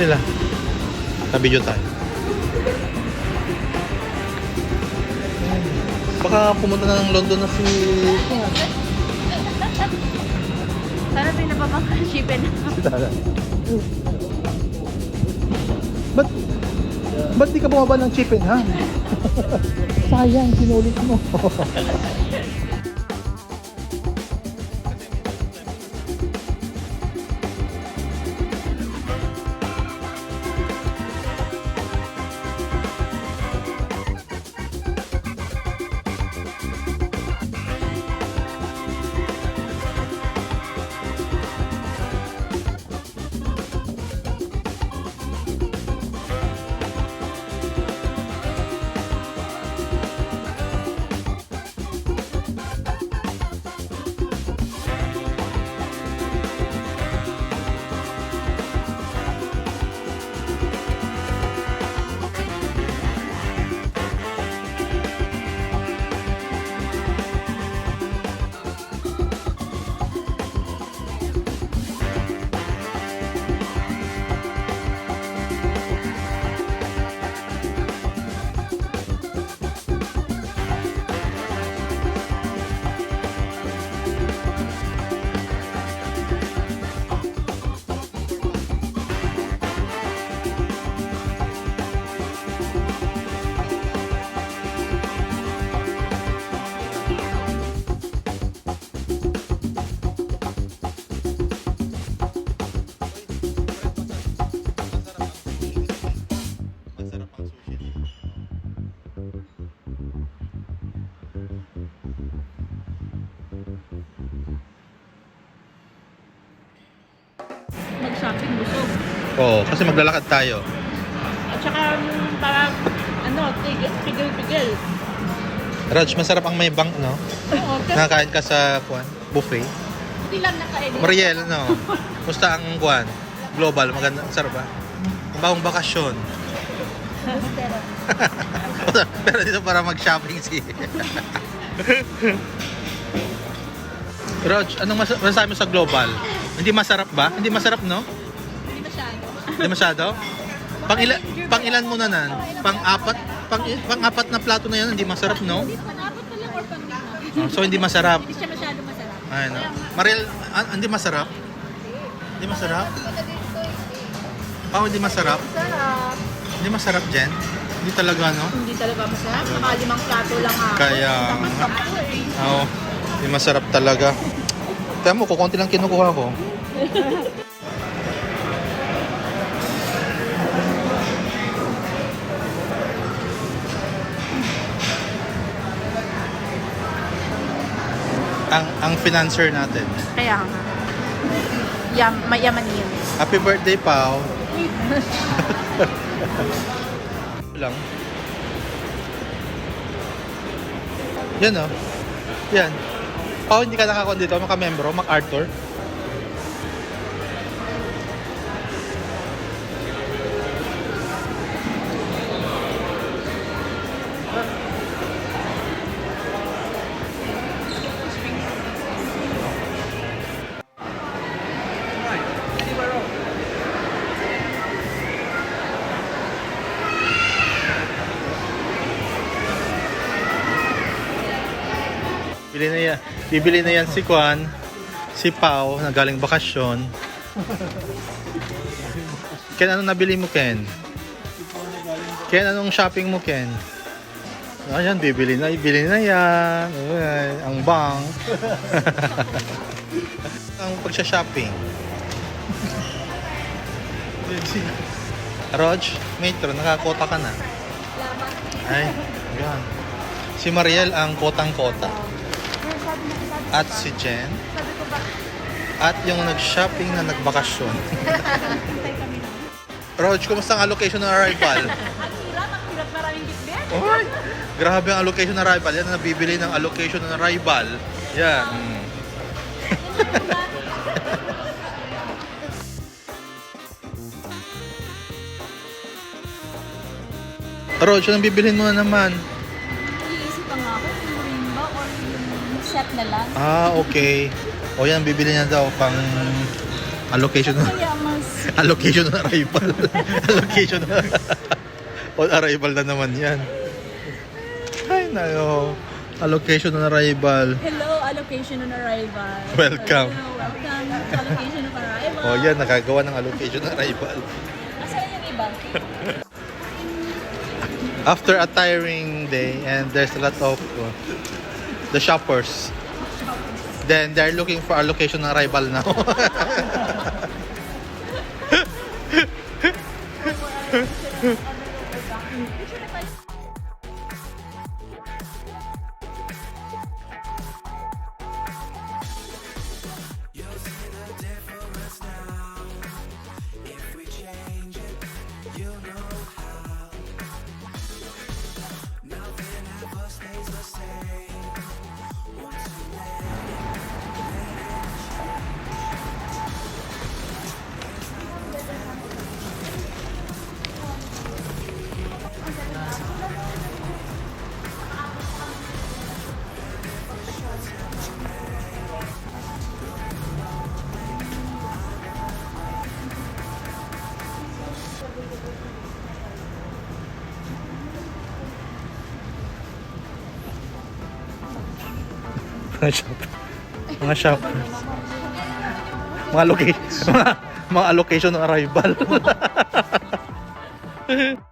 Saan sila? Nabidyo tayo. Baka pumunta na ng London na si... Sana pinapapakashipin Si Tara. Ba't, ba't di ka bumaba ng chip and ham? Sayang, sinulit mo. Oo, kasi maglalakad tayo. At saka mm, parang ano, tigil, pigil-pigil. Raj, masarap ang may bank, no? Oo, kasi Nakakain ka sa kuan, buffet. hindi lang nakaedit. Mariel, no? Musta ang kuan? Global, maganda, sarap ba? Ang bagong bakasyon. Pero dito para mag-shopping si... Raj, anong mas masasabi mo sa global? Hindi masarap ba? Hindi masarap, no? Hindi masyado. Pang ilan, pang ilan mo na nan? Pang apat? Pang, pang apat na plato na yan, hindi masarap, no? Hindi, panapat na lang or pang Oh, so, hindi masarap. Hindi siya masyado masarap. Ay, no? Mariel, ah, hindi masarap? Hindi masarap? Pao, hindi masarap? Sarap. Hindi masarap, Jen? Hindi talaga, no? Hindi talaga masarap. Nakalimang plato lang ako. Kaya Dapat sampu eh. Oo, hindi masarap talaga. Tama mo, kukunti lang kinukuha ko. ang ang financer natin. Kaya nga. Yam, mayaman yun. Happy birthday, Pao. lang. Yan oh. Yan. Pao, hindi ka nakakon dito. Maka-membro, MacArthur. Bili na yan. Bibili na yan si Kwan, si Pau, na galing bakasyon. Ken, anong nabili mo, Ken? Ken, anong shopping mo, Ken? Ayan, bibili na. Bibili na yan. Ay, ang bang. ang pagsha-shopping. Rog, Metro, nakakota ka na. Ay, yan. Si Mariel ang kotang-kota. At si Jen. Sabi ko ba, At yung nag-shopping na nagbakasyon. Hintay kami na. Rog, kumusta ang allocation ng arrival? Ang hirap, ang hirap maraming bitbit. Oy, grabe ang allocation ng arrival. Yan ang nabibili ng allocation ng arrival. Yan. Mm. Rog, anong bibilhin mo na naman? Set na lang. Ah, okay. O yan, bibili niya daw pang allocation Kaya mas allocation ng arrival. allocation ng on arrival na naman yan. Ay, nayo. Allocation ng arrival. Hello, allocation on arrival. Welcome. Hello, welcome to allocation on arrival. O yan, nakagawa ng allocation ng arrival. Asan yung iba? After a tiring day and there's a lot of uh, the shoppers. Then they're looking for allocation ng arrival now. mga shop. Mga shop. Mga location. Mga, mga allocation ng arrival.